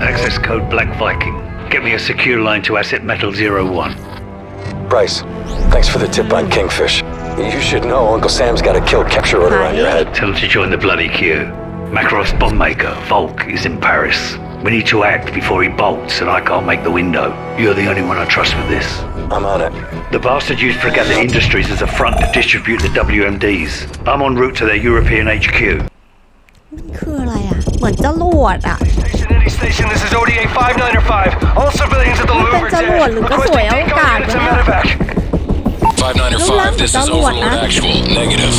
Access code Black Viking. Get me a secure line to Asset Metal Zero One. Bryce, thanks for the tip on Kingfish. You should know Uncle Sam's got a kill capture order on your head. Tell him to join the bloody queue. Makarov's bomb maker, Volk, is in Paris. We need to act before he bolts, and I can't make the window. You're the only one I trust with this. I'm on it. The bastard used Fregatta Industries as a front to distribute the WMDs. I'm en route to their European HQ. คืออะไรอ่ะ เหมือนจรวดอ่ะ station, this is ODA 595. All civilians at the Louvre are dead. Requesting decon units and medevac. 595, this is Overlord Actual. Negative.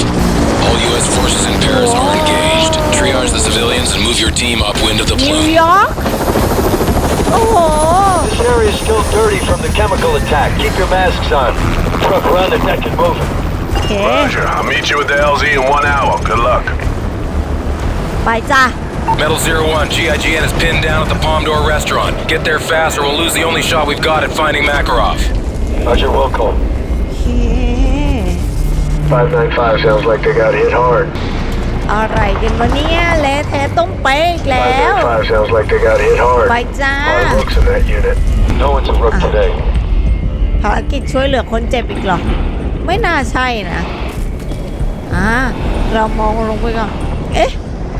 All U.S. forces in Paris are engaged. Triage the civilians and move your team upwind of the plume. New York? Oh. This area is still dirty from the chemical attack. Keep your masks on. Truck deck and moving. Okay. Roger, I'll meet you at the LZ in one hour. Good luck. Bye, จ้า Metal Zero One, GIGN is pinned down at the Palm Door restaurant. Get there fast or we'll lose the only shot we've got at finding Makarov. Roger, Wilco. โอเค 595 sounds like they got hit hard. อะไรกันวะเนี่ยเละเทะต้องเป๊ะอีกแล้ว 595 sounds like they got hit hard. ไปจ้า A lot of rooks in that unit. No one's a rook today. ภารกิจช่วยเหลือคนเจ็บอีกเหรอ ไม่น่าใช่นะ อ่า เรามองลงไปก่อน เอ๊ะ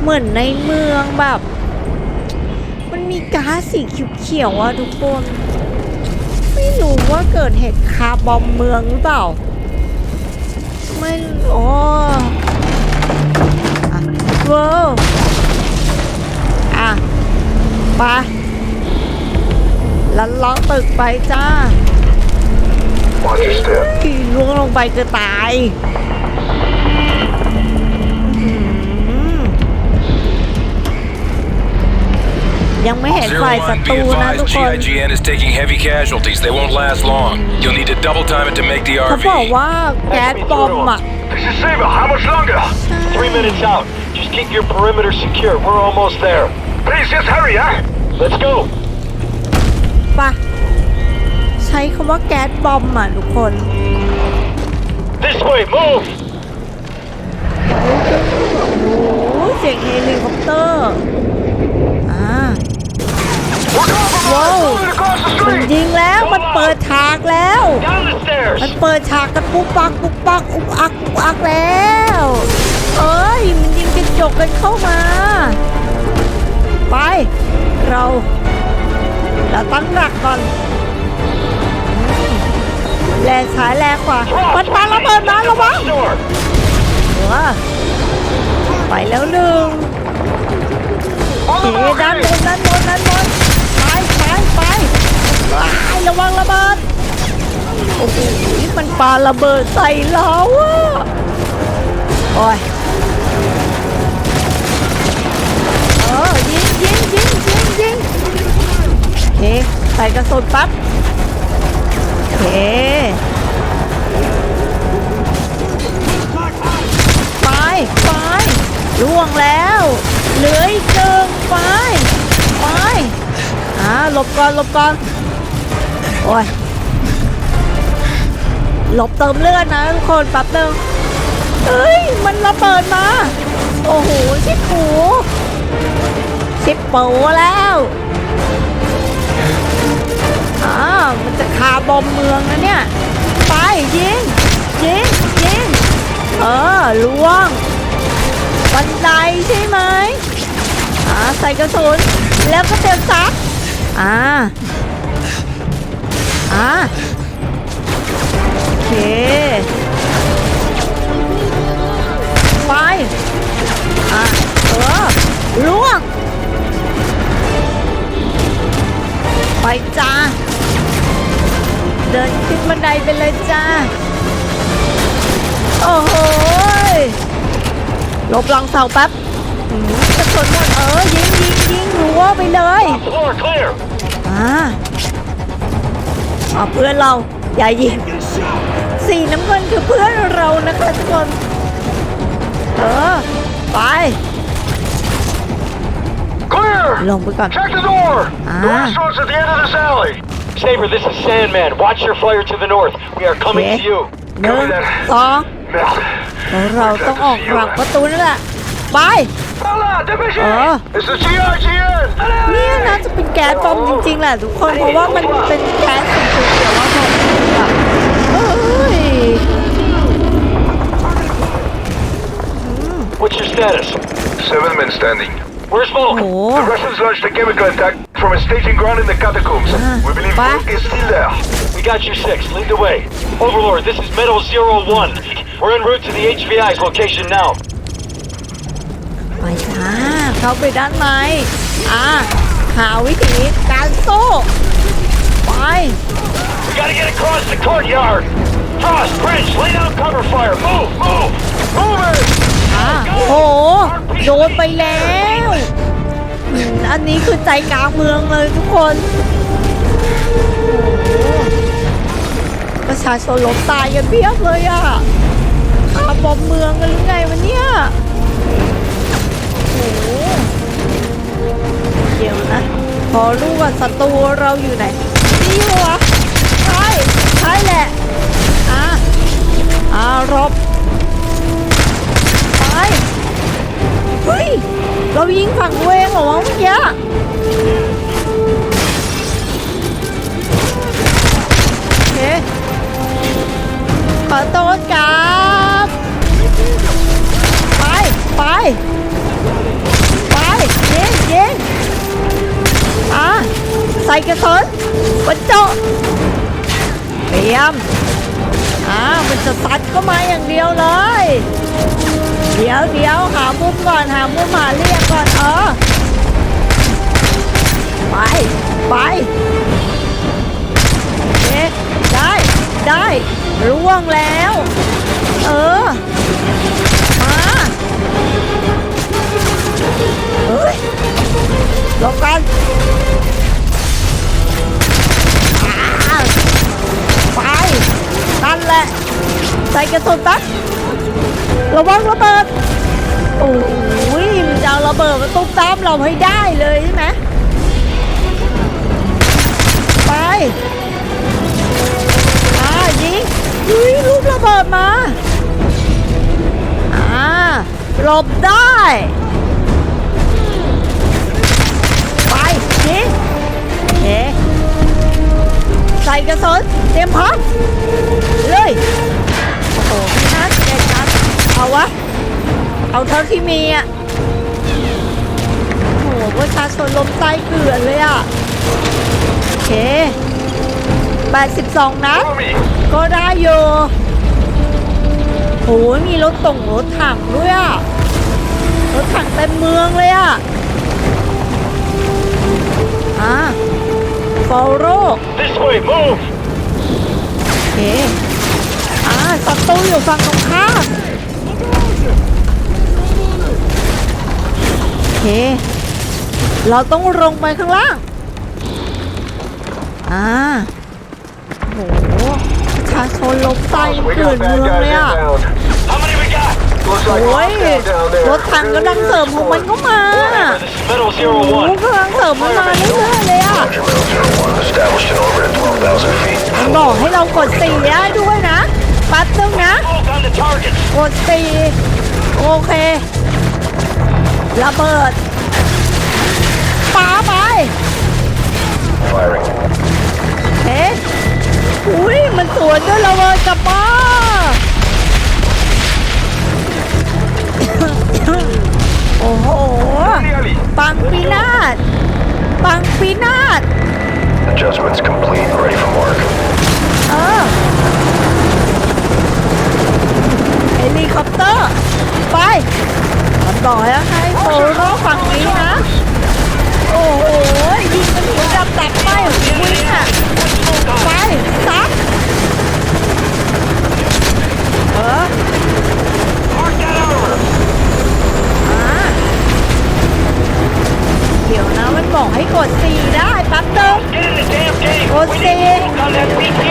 เหมือนในเมืองแบบ มันมีก๊าซสีเขียวๆอะทุกคน ไม่รู้ว่าเกิดเหตุคาร์บอมเมืองหรือเปล่า ไม่โอ้อะเว้าวอะไปลันล้อตึกไปจ้า Watch your step. ที่ล่วงลงไปจะตาย ยังไม่เห็น Zero ฝ่ายศั One, ต be รูนะทุก advised, คน GIGN is taking heavy casualties. They won't last long. You'll need to double time it to make the เขาบอก RV. ว่าแก๊สบอมอะ This is Saber. How much longer? Three minutes out. Just keep your perimeter secure. We're almost there. Please, just hurry, huh? Let's go. ปะใช้คำว่าแก๊สบอมอะทุกคน This way. Move. โอ้โหเสียงเฮลิคอปเตอร์อ่า We're compromised. Whoa. Moving across the มันยิงแล้วมันเปิดฉากแล้ว มันเปิดฉากกันปุ๊บปักปุ๊บปักอุกอักอุกอักแล้ว เอ้ยมันยิงกระจกกันเข้ามา ไปเราเราตั้งหลักก่อนแรงซ้ายแรงขวามันปาระเบิดมาระวัง Door. เออไปแล้วหนึ่งเด้านบนด้านบนด้านบน ไปไประวังระเบิดโอ้โหมันปาระเบิดใส่เราอะโอ้ยเออยิงยิงยิงยิงยิงโอเคใส่กระสุนปั๊บโอเคไปไปล่วงแล้ว เหลืออีกหนึ่งไปไป หลบก่อนหลบก่อน โอ้ย หลบเติมเลือดนะทุกคนแป๊บนึงเอ้ย มันระเบิดมา โอ้โห ชิบหูชิบปูแล้วอ่ามันจะคาบอมเมืองนะเนี่ย ไป ยิง ยิง ยิง เออล่วง บันไดใช่ไหมอ่าใส่กระสุนแล้วก็เต็มซัก อ่าอ่าโอเคไปอะเออล่วงไปจ้า เดินขึ้นบันไดไปเลยจ้า โอ้โหลบลังเสาแป๊บ กระสุนหมดเออยิงยิงยิงรั้วไปเลย Floor clear. อ่าเอาเพื่อนเราอย่ายิงสีน้ำเงินคือเพื่อนเรานะคะทุกคนเออไป Clear. ลงไปก่อน Check the door. The Ah. restaurant's at the end of this alley. Saber, this is Sandman. Watch your flyer to the north. We are coming Okay. to you. หนึ่ง Copy that. สอง Mel. แล้วเราต้องออกหลังประตูนั่นแหละไป Hola, division! Ah. It's the GRGN! เนี่ยน่าจะเป็นแก๊สบอมจริงๆแหละทุกคน เพราะว่ามันเป็นแก๊สสีเขียวๆว่าผมแบบเอ้ย What's your status? Seven men standing. Where's Volk? Oh. The Russians launched a chemical attack from a staging ground in the catacombs. Ah, we believe bye. Volk is still there. We got you six. Lead the way. Overlord, this is Meadow Zero One. We're en route to the HVI's location now. ไปจ้าเข้าไปด้านในอ่าหาวิธีการสู้ไป We gotta get across the courtyard. Frost, Bridge, lay down cover fire. Move, move, move it! อ่าโหโดนไปแล้วอืมอันนี้คือใจกลางเมืองเลยทุกคนโอ้โหประชาชนล้มตายกันเพียบเลยอะคาบอมเมืองกันหรือไงวะเนี่ย อรู้ว่าศัตรูเราอยู่ไหนนี่วะใช่ใช่แหละ อะอ่ารบไปเฮ้ย เรายิงฝั่งตัวเองเหรอวะเมื่อกี้โอเคขอโทษครับไป ไป ไปยิงยิงอะ ใส่กระสุนบนโต๊ะเตรียมอ่ามันจะซัดเข้ามาอย่างเดียวเลย เดี๋ยวเดี๋ยวหามุมก่อนหามุมหาเรียกก่อนเออไปไปเอ๊ะได้ได้ร่วงแล้ว เออมาเฮ้ยหลบกัน แหละ ใส่กระสุนตักระวังระเบิด โอ้ยมันจะเอาระเบิดมาตุ้มตามเราให้ได้เลยใช่ไหมไปอ่ายิงยุ้ยลูกระเบิดมาอ่าหลบได้ไปยิงเอ๊ใส่กระสุนเตรียมพร้อม โอ้โหพี่นัทเด็ดนัทเอาวะ เอาเท่าที่มีอะ โอ้โหประชาชนลมใต้เกลือนเลยอะ โอเค 82 นัด Follow me. ก็ได้อยู่โหมีรถตรงรถถังด้วยอะ รถถังเต็มเมืองเลยอะ อ่าฟอลโร This way, move! โอเคอ่า ศัตรูอยู่ฝั่งตรงข้ามโอเค เราต้องลงไปข้างล่าง อ่าโหประชาชนลมใต้ We เกลื่อนเมืองเลยอะโอ้ยรถถังกำลังเสริมของมันก็มาโอ้โหกำลังเสริมมันมาเรื่อยๆเลยอะมันบอกให้เรากดสี่ได้ด้วยนะ ดสีโอเคระเบิดปาไปเฮ้อุ้ยมันสวนด้วยระเบิดกับมาโอ้โหปังปีนาศปังปีนาศ Adjustments complete. Ready for mark. เออ เฮลิคอปเตอร์ ไปมันบต่อแล้วให้โซโล่ฝั่งนี้นะ โอ้โหยิงมันหัวจับตัดไปวิ่งค่ะไปซักเออเดี๋ยวนะมันบอกให้กด C ได้ปั๊บเติมกด C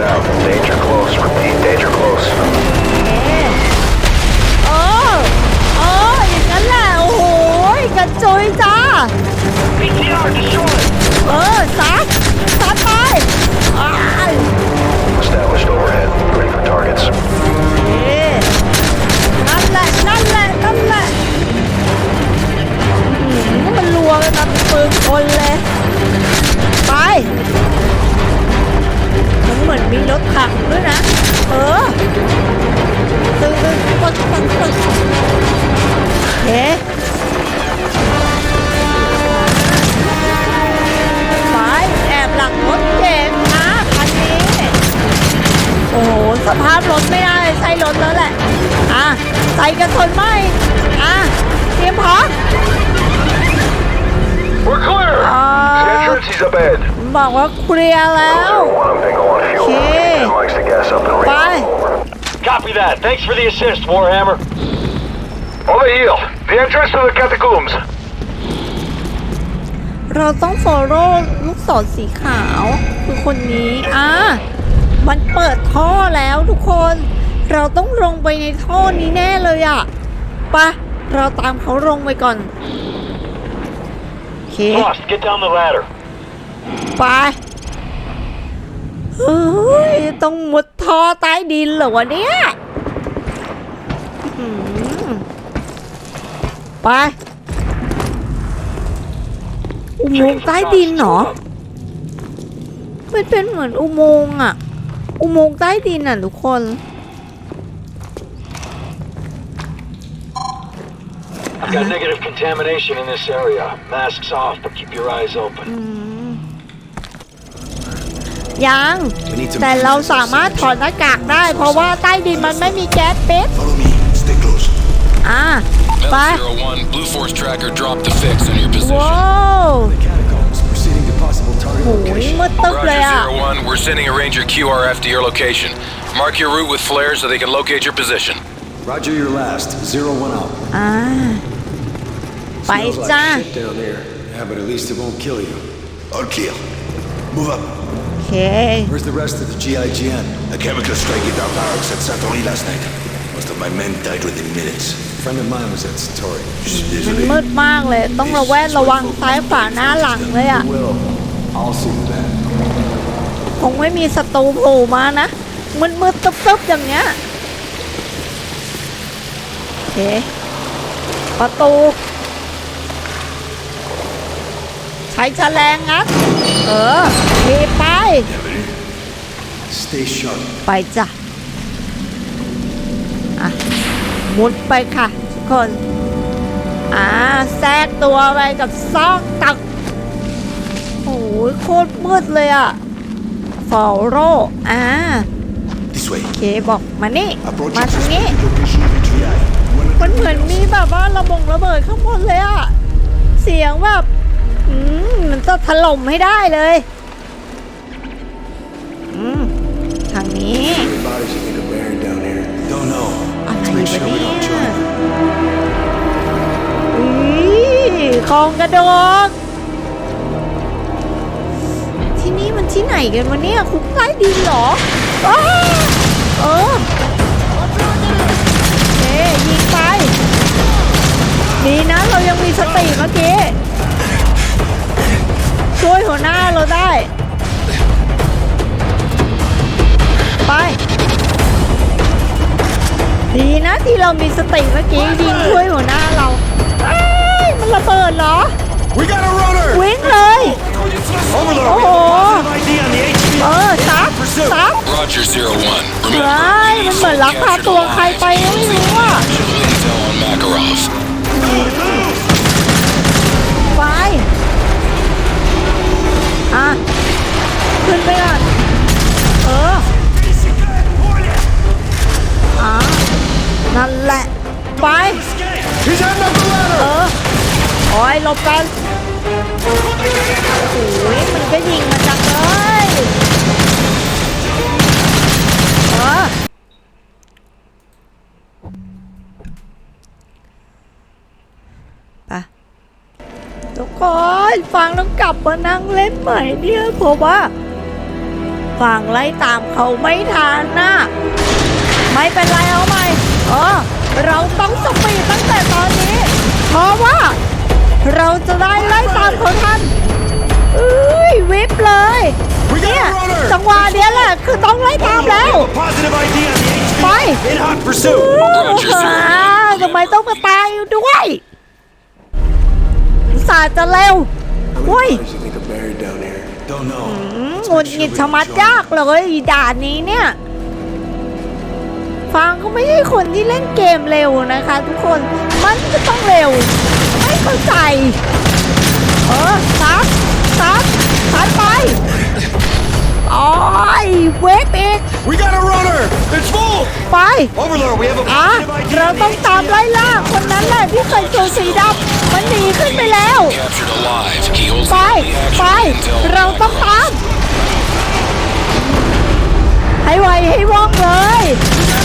เทลง Now, danger close. Repeat, danger close. เอ๊ะเออ เออ อย่างนั้นแหละ โอ้โหกระจุยจ้า BTR destroyed. เออซัดซัดไป ahead. บอกว่าเคลียร์แล้ว One bingo on fuel. Okay. Ken likes to gas up and Bye. reload over. Copy that. Thanks for the assist, Warhammer. Over here. The entrance to the catacombs. เราต้องฟอลโล่ลูกศรสีขาว คือคนนี้อะมันเปิดท่อแล้วทุกคน เราต้องลงไปในท่อนี้แน่เลยอะไปะเราตามเขาลงไปก่อนโอเค Frost, get down the ladder. ไปเฮ้ยต้องมุดท่อใต้ดินเหรอวะเนี่ยอื้อหือไป อุโมงค์ใต้ดินเหรอมันเป็นเหมือนอุโมงค์อะอุโมงค์ใต้ดินอะทุกคน I've got negative contamination in this area. Masks off, but keep your eyes open. ยัง แต่เราสามารถถอดหน้ากากได้ เพราะว่าใต้ดินมันไม่มีแก๊สเป็ด Follow me. Stay close. อ่ะ ไป Metal Zero One, Blue Force Tracker dropped the fix on your position. ว้าว Catacombs. Proceeding to possible target โอ้ย location. มืดตึ๊บเลย Roger อ่ะ Zero One, we're sending a Ranger QRF to your location. Mark your route with flares so they can locate your position. Roger your last. Zero one out. อ่า ไป Smells จ้า like shit down there. Yeah, but at least it won't kill you. Or kill. Move up. โอเค Where's the rest of the GIGN? A chemical strike hit our barracks at Satori last night. Most of my men died within minutes. A friend of mine was at Satori. มันมืดมากเลย ต้องระแวดระวังซ้ายขวาหน้าหลังเลยอะ Will. I'll see to that. คงไม่มีศัตรูโผล่มานะมืดมืดๆตึ๊บๆอย่างเงี้ยโอเคประตู ใช้แฉลงงัดเออทีบ ไป Stay sharp. ไปจ้ะอะมุดไปค่ะทุกคนอ่าแทรกตัวไปกับซอกตักโอ้ยโคตรมืดเลยอะฟอลโรอ่า This way. โอเคบอกมานี่ มา Approaching ทางนี้ suspected location of the GI. One มันเหมือนมีแบบว่าระบงระเบิดข้างบนเลยอะเสียงแบบอืมมันจะถล่มให้ได้เลย know. อะไรวะเนี่ยอุ้ยคลองกระดกที่นี่มันที่ไหนกันวะเนี่ย คุกใต้ดินเหรออ้าเออเอ๊ยิงไป ดีนะเรายังมีสติเมื่อกี้ ช่วยหัวหน้าเราได้ ไป ดีนะที่เรามีสติเมื่อกี้ยิงช่วยหัวหน้าเราเอ้ยมันระเบิดเหรอ We got a runner! วิ่งเลยโอ้โหเออซับซับ Roger Zero One. เฮ้ยมันเหมือนลักพาตัวใครไปก็ไม่รู้อะ Actual intel on Makarov. ไป อะ ขึ้นไปก่อน เอออ่ นั่นแหละ ไป He's heading up the เอ ladder! อโอ้ยหลบกันโอ้ยมันก็ยิงมาจังเลยเออไปทุกคนฟังแล้วกลับมานั่งเล่นใหม่เนี่ยเพราะว่าฟังไล่ตามเขาไม่ทันนะไม่เป็นไรเอาใหม่ เออเราต้องสปีดตั้งแต่ตอนนี้ เพราะว่า เราจะได้ไล่ตามเขาทันเอ้ยวิบเลย We เนี่ย got a runner! จังหวะเนี้ยแหละคือต้องไล่ตามแล้ว Positive ID on the HV. ไป In hot pursuit. อ่าทำไมต้องมาตายอยู่ด้วยอุตสาห์จะเร็ว How many อุ้ย bodies you think are buried down here? Don't know. อืมงุดหงิดชะมัดยากเลยอีด่านนี้เนี่ย ฟังก็ไม่ใช่คนที่เล่นเกมเร็วนะคะ ทุกคนมันก็ต้องเร็ว ไม่เข้าใจ เออซัดซัดซัดไปโอ้ยเวฟอีก We got a runner! It's full! ไป Overlord, we have a อะ positive ID เรา on ต้อง the ตามไล่ล่าคนนั้นแหละที่ใส่สูทสีดำมันหนีขึ้นไปแล้ว Captured alive. He holds ไป the only ไป actual intel. เราต้องตาม ให้ไวให้ว่องเลย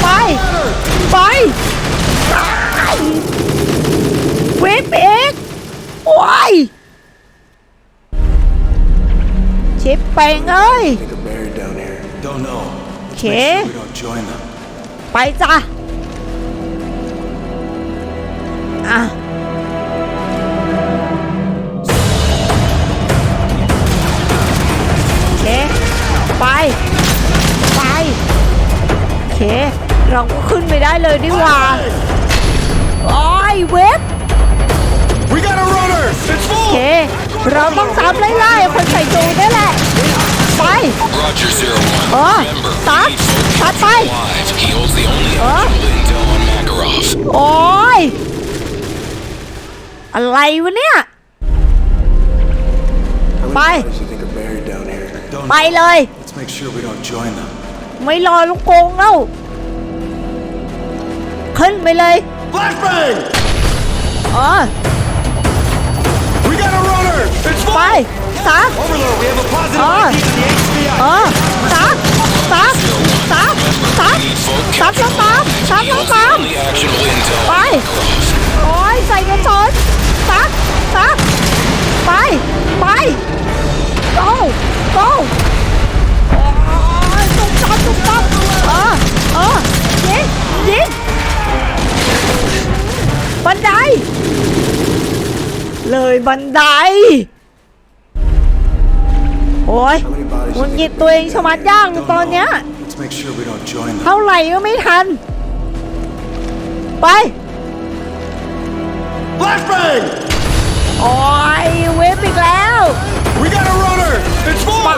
ไป ไปเวกเบกโอ้ยเช็บไปเอ้ย โอเค ไปจ้ะ อะ เราก็ขึ้นไปได้เลยดีกว่าโอ้ยเว็บ We got a runner! It's โอ full! เค เราต้องตามไล่ไล่คนใส่จูนี่แหละ ไป Roger, Zero One. Oh, Remember, stop. we need folk Stop captured by. alive. He holds the only Oh. actual intel on Makarov. โอ้ย อะไรวะเนี่ย ไป Bodies you think are buried down here. Don't ไปเลย Let's make sure we don't join them. ไม่รอลูกโกงแล้ว ขึ้นไปเลย Flashbang! อ๋อ We got a runner! It's ไป full! ซัก Overlord, we have a positive Oh. ID on the HCI. เออซักซักซักซัก We need folk ซักแล้ว captured ตาม alive. ซัก He แล้ว holds the ตาม only actual intel on Bye. Makarov. โอ้ยใส่กระสนซักซักไป ไป go go โอ้ยตุ๊บตับตุ๊บตับเออเออยิงยิง บันได เลยบันได โอ้ย How many bodies หงุ you ด think หงิด are ตัวเอง buried ชะ down มัด here? ยาก Don't ตอนเนี้ย know. Let's make sure we don't join them. เท่าไหร่ก็ไม่ทัน ไป Flashbang! โอ้ยเวฟอีกแล้ว We got a runner! It's full! ไป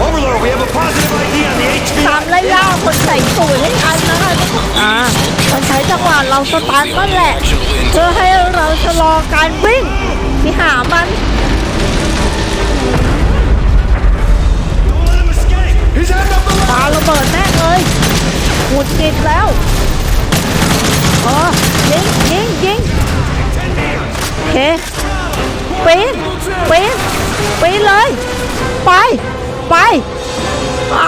Overlord, we have a positive ID on the ตาม HCI. ไล่ล่าคนใส่สูทให้ทันนะคะอ่ามันใช้จังหวะเราสตาร์ทนั่นแหละ เพื่อให้เราชะลอการวิ่งที่หามัน Don't let him escape! He's heading up the ปาระเบิดแน่เลยหมุดจิดแล้วเออยิงยิงยิงโอเคปีนปีนปีนเลย ไป ไปอ้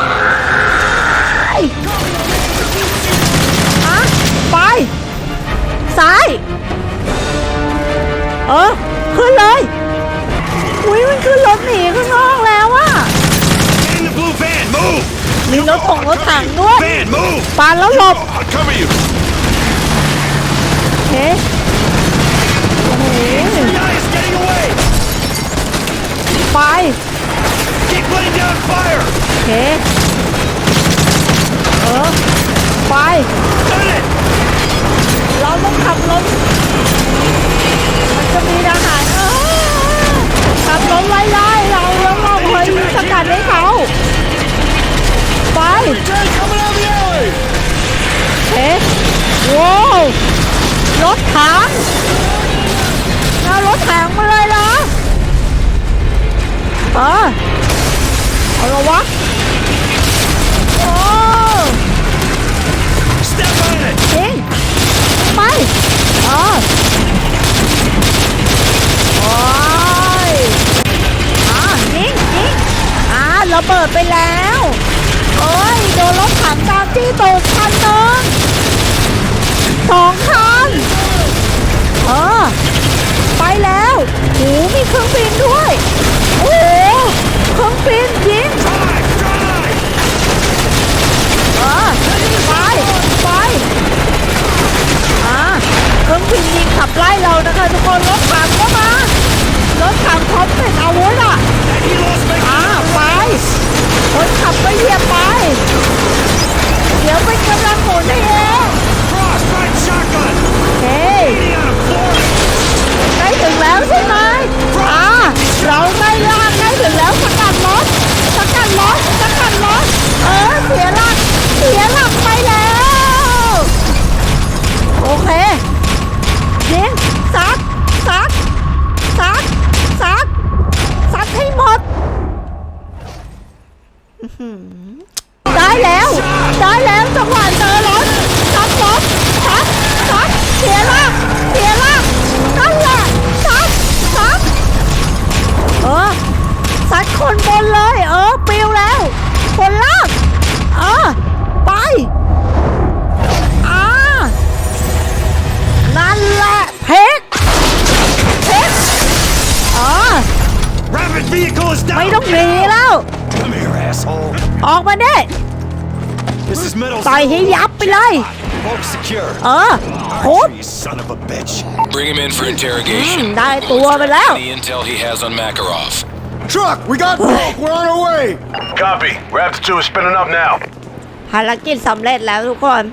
ายอะไป ซ้าย เออ ขึ้นเลย อุ้ยมันขึ้นรถหนีข้างนอกแล้วอะมีรถถงรถถังด้วยปานแล้วหลบเฮ้ไป Keep laying down fire! เฮ้เออ ไป Done it! เราต้องขับรถมันจะมีทหารเออขับรถไล่ไล่เราแล้วเราเคยยิงสกัดให้เขา ไป Jay, coming out of the alley! เฮ้โว้วรถถังน่ารถถังมาเลยเหรอเออ เอาละวะโอ้ Step on it! ยิงไปเออโอ้ยอ่ายิงยิงอ่าระเบิดไปแล้ว โอ้ย โดนรถถังตามที่ตูดคันหนึงสองคันเออไปแล้วโหมีเครื่องบินด้วย โอ้โหเครื่องบินยิง Drive! Drive! เออไป ไป อ่า เครื่องบินยิงขับไล่เรานะคะทุกคนรถถังก็มารถถังพร้อมเป็นอาวุธอะอ่าไปคนขับก็เหยียบไป เดี๋ยวเป็นกำลังหมุนให้เอง อยให้ยับไปเลย Boat secure. เออโคต Archer, you son of a bitch. Bring him in for interrogation. ได้ตัวไปแล้ว Any intel he has on Makarov. Truck, we got Volk. We're on our way. Copy. Raptor 2 is spinning up now. ภารกิจสำเร็จแล้วทุกคน